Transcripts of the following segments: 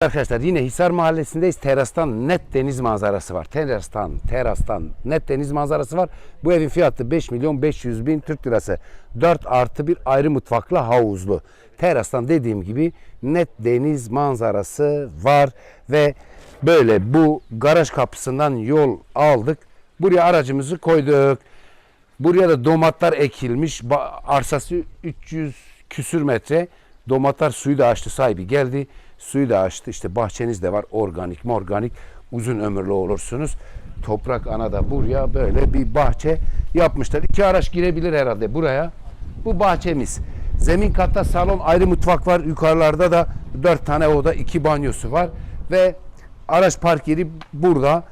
Arkadaşlar yine Hisar Mahallesi'ndeyiz. Terastan net deniz manzarası var. Terastan, terastan net deniz manzarası var. Bu evin fiyatı 5 milyon 500 bin Türk lirası. 4 artı bir ayrı mutfaklı havuzlu. Terastan dediğim gibi net deniz manzarası var ve böyle bu garaj kapısından yol aldık. Buraya aracımızı koyduk. Buraya da domatlar ekilmiş. Arsası 300 küsür metre. Domatlar suyu da açtı sahibi geldi. Suyu da açtı. İşte bahçeniz de var. Organik morganik. Uzun ömürlü olursunuz. Toprak ana da buraya böyle bir bahçe yapmışlar. İki araç girebilir herhalde buraya. Bu bahçemiz. Zemin katta salon ayrı mutfak var. Yukarılarda da dört tane oda iki banyosu var. Ve araç park yeri burada.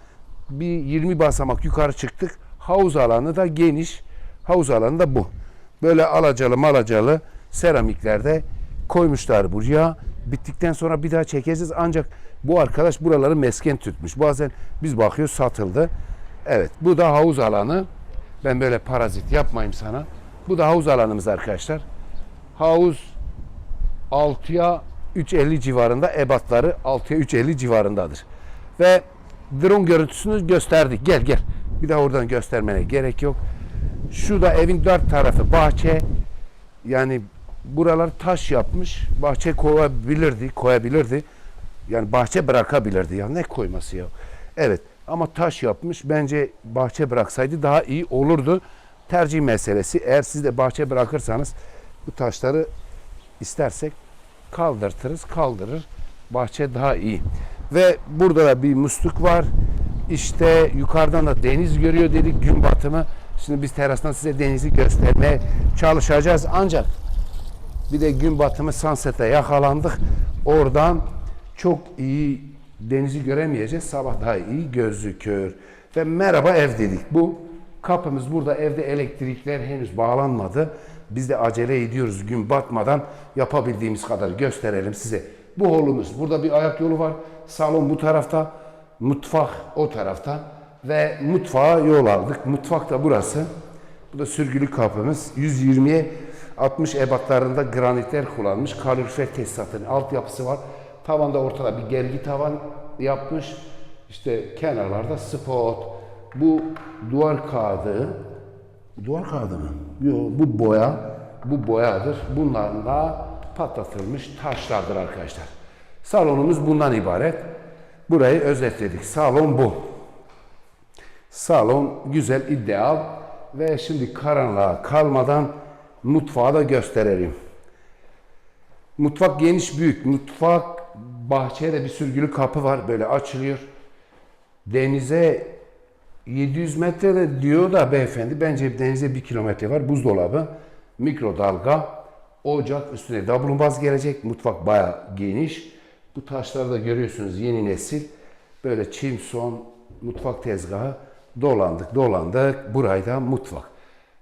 Bir 20 basamak yukarı çıktık. Havuz alanı da geniş. Havuz alanı da bu. Böyle alacalı malacalı seramiklerde koymuşlar buraya. Bittikten sonra bir daha çekeceğiz. Ancak bu arkadaş buraları mesken tutmuş. Bazen biz bakıyoruz satıldı. Evet bu da havuz alanı. Ben böyle parazit yapmayayım sana. Bu da havuz alanımız arkadaşlar. Havuz 6'ya 3.50 civarında ebatları 6'ya 3.50 civarındadır. Ve drone görüntüsünü gösterdik. Gel gel. Bir daha oradan göstermene gerek yok. Şu da evin dört tarafı bahçe. Yani buralar taş yapmış. Bahçe koyabilirdi, koyabilirdi. Yani bahçe bırakabilirdi ya. Ne koyması ya? Evet ama taş yapmış. Bence bahçe bıraksaydı daha iyi olurdu. Tercih meselesi. Eğer siz de bahçe bırakırsanız bu taşları istersek kaldırtırız, kaldırır. Bahçe daha iyi. Ve burada da bir musluk var. İşte yukarıdan da deniz görüyor dedik gün batımı. Şimdi biz terastan size denizi göstermeye çalışacağız. Ancak bir de gün batımı sunset'e yakalandık. Oradan çok iyi denizi göremeyeceğiz. Sabah daha iyi gözüküyor. Ve merhaba ev dedik. Bu kapımız burada evde elektrikler henüz bağlanmadı. Biz de acele ediyoruz gün batmadan yapabildiğimiz kadar gösterelim size. Bu holumuz. Burada bir ayak yolu var. Salon bu tarafta. Mutfak o tarafta. Ve mutfağa yol aldık. Mutfak da burası. Bu da sürgülü kapımız. 120'ye 60 ebatlarında granitler kullanmış. Kalorifer tesisatının altyapısı var. Tavanda ortada bir gergi tavan yapmış. İşte kenarlarda spot. Bu duvar kağıdı. Duvar kağıdı mı? Yok bu boya. Bu boyadır. Bunların da patlatılmış taşlardır arkadaşlar. Salonumuz bundan ibaret. Burayı özetledik. Salon bu. Salon güzel, ideal ve şimdi karanlığa kalmadan mutfağı da gösterelim. Mutfak geniş, büyük. Mutfak bahçeye de bir sürgülü kapı var. Böyle açılıyor. Denize 700 metre de diyor da beyefendi. Bence denize 1 kilometre var. Buzdolabı, mikrodalga, ocak üstüne dablumbaz gelecek. Mutfak bayağı geniş. Bu taşları da görüyorsunuz yeni nesil. Böyle çimson, mutfak tezgahı dolandık dolandık. Burayı da mutfak.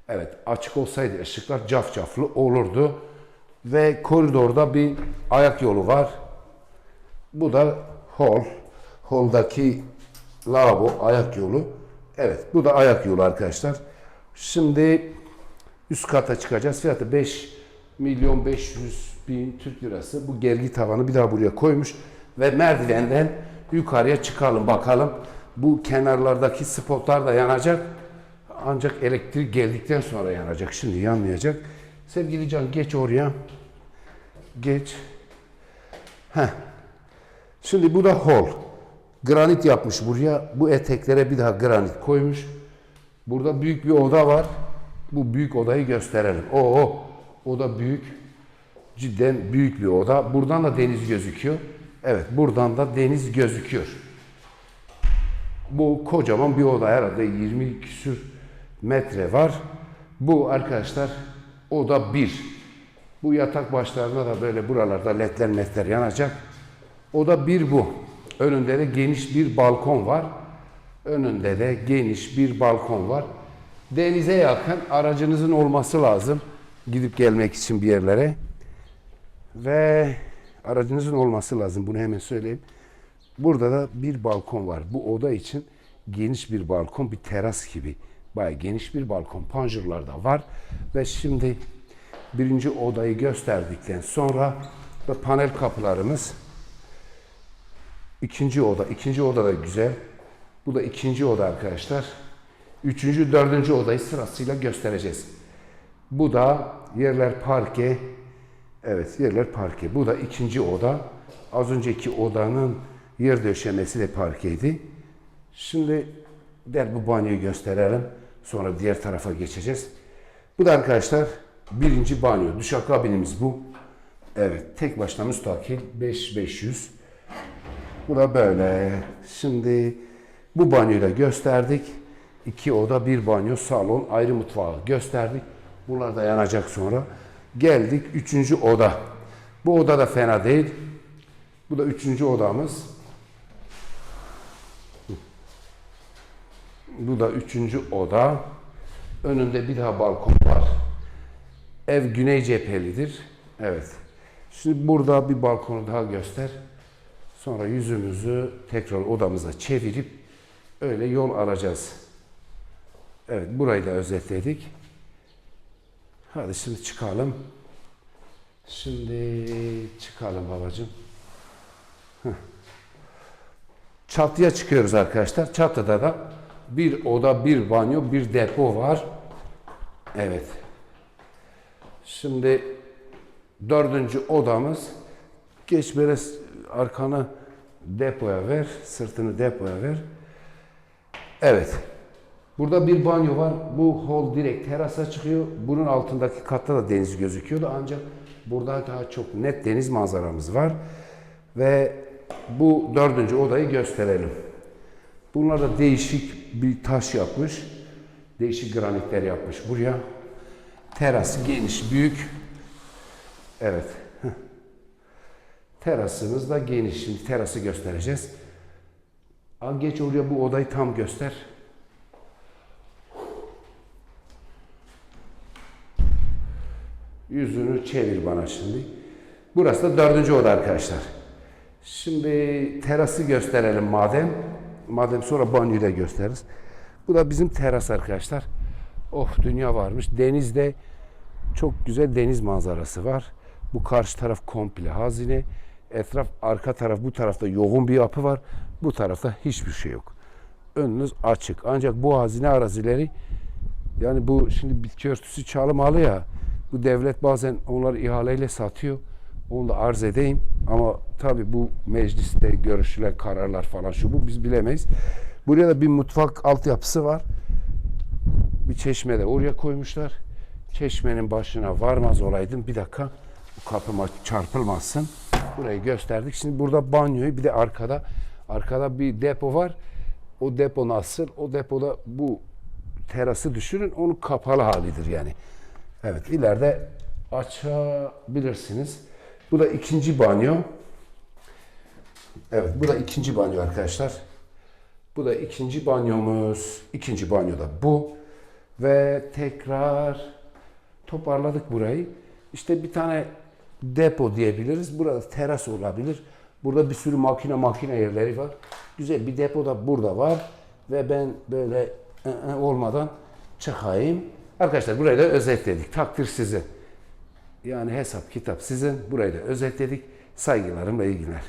Evet açık olsaydı ışıklar cafcaflı olurdu. Ve koridorda bir ayak yolu var. Bu da hol. Holdaki lavabo ayak yolu. Evet bu da ayak yolu arkadaşlar. Şimdi üst kata çıkacağız. Fiyatı 5 milyon 500 bin Türk lirası. Bu gergi tavanı bir daha buraya koymuş. Ve merdivenden yukarıya çıkalım bakalım. Bu kenarlardaki spotlar da yanacak. Ancak elektrik geldikten sonra yanacak. Şimdi yanmayacak. Sevgili Can geç oraya. Geç. Heh. Şimdi bu da hol. Granit yapmış buraya. Bu eteklere bir daha granit koymuş. Burada büyük bir oda var. Bu büyük odayı gösterelim. Oo, o da büyük. Cidden büyük bir oda. Buradan da deniz gözüküyor. Evet, buradan da deniz gözüküyor. Bu kocaman bir oda herhalde 20 küsür metre var. Bu arkadaşlar oda 1. Bu yatak başlarına da böyle buralarda ledler metler yanacak. Oda 1 bu. Önünde de geniş bir balkon var. Önünde de geniş bir balkon var. Denize yakın aracınızın olması lazım. Gidip gelmek için bir yerlere. Ve aracınızın olması lazım. Bunu hemen söyleyeyim. Burada da bir balkon var. Bu oda için geniş bir balkon, bir teras gibi. Bayağı geniş bir balkon. Panjurlar da var. Ve şimdi birinci odayı gösterdikten sonra da panel kapılarımız ikinci oda. İkinci oda da güzel. Bu da ikinci oda arkadaşlar. Üçüncü, dördüncü odayı sırasıyla göstereceğiz. Bu da yerler parke. Evet yerler parke. Bu da ikinci oda. Az önceki odanın yer döşemesi de parkeydi. Şimdi der bu banyoyu gösterelim. Sonra diğer tarafa geçeceğiz. Bu da arkadaşlar birinci banyo. Duşakabinimiz bu. Evet tek başına müstakil 5500. Bu da böyle. Şimdi bu banyoyu da gösterdik. İki oda, bir banyo, salon, ayrı mutfağı gösterdik. Bunlar da yanacak sonra. Geldik üçüncü oda. Bu oda da fena değil. Bu da üçüncü odamız. Bu da üçüncü oda. Önünde bir daha balkon var. Ev güney cephelidir. Evet. Şimdi burada bir balkonu daha göster. Sonra yüzümüzü tekrar odamıza çevirip öyle yol alacağız. Evet burayı da özetledik. Hadi şimdi çıkalım. Şimdi çıkalım babacığım. Çatıya çıkıyoruz arkadaşlar. Çatıda da bir oda, bir banyo, bir depo var. Evet. Şimdi dördüncü odamız. Geç böyle arkanı depoya ver, sırtını depoya ver. Evet. Burada bir banyo var. Bu hol direkt terasa çıkıyor. Bunun altındaki katta da deniz gözüküyordu ancak burada daha çok net deniz manzaramız var. Ve bu dördüncü odayı gösterelim. Bunlar da değişik bir taş yapmış. Değişik granitler yapmış buraya. Terası geniş, büyük. Evet. Terasımız da geniş. Şimdi terası göstereceğiz. Al geç oraya bu odayı tam göster. Yüzünü çevir bana şimdi. Burası da dördüncü oda arkadaşlar. Şimdi terası gösterelim madem. Madem sonra banyoyu da gösteririz. Bu da bizim teras arkadaşlar. Oh dünya varmış. Denizde çok güzel deniz manzarası var. Bu karşı taraf komple hazine. Etraf arka taraf bu tarafta yoğun bir yapı var. Bu tarafta hiçbir şey yok. Önünüz açık. Ancak bu hazine arazileri yani bu şimdi bitki örtüsü çalımalı ya. Bu devlet bazen onları ihaleyle satıyor. Onu da arz edeyim. Ama tabii bu mecliste görüşülen kararlar falan şu bu biz bilemeyiz. Buraya da bir mutfak altyapısı var. Bir çeşme de oraya koymuşlar. Çeşmenin başına varmaz olaydım. Bir dakika bu kapıma çarpılmasın. Burayı gösterdik. Şimdi burada banyoyu bir de arkada arkada bir depo var. O depo nasıl? O depoda bu terası düşünün. Onun kapalı halidir yani. Evet ileride açabilirsiniz. Bu da ikinci banyo. Evet bu da ikinci banyo arkadaşlar. Bu da ikinci banyomuz. İkinci banyo da bu. Ve tekrar toparladık burayı. İşte bir tane depo diyebiliriz. Burada teras olabilir. Burada bir sürü makine makine yerleri var. Güzel bir depo da burada var. Ve ben böyle ı, ı olmadan çıkayım. Arkadaşlar burayı da özetledik. Takdir sizin. Yani hesap kitap sizin. Burayı da özetledik. Saygılarımla iyi günler.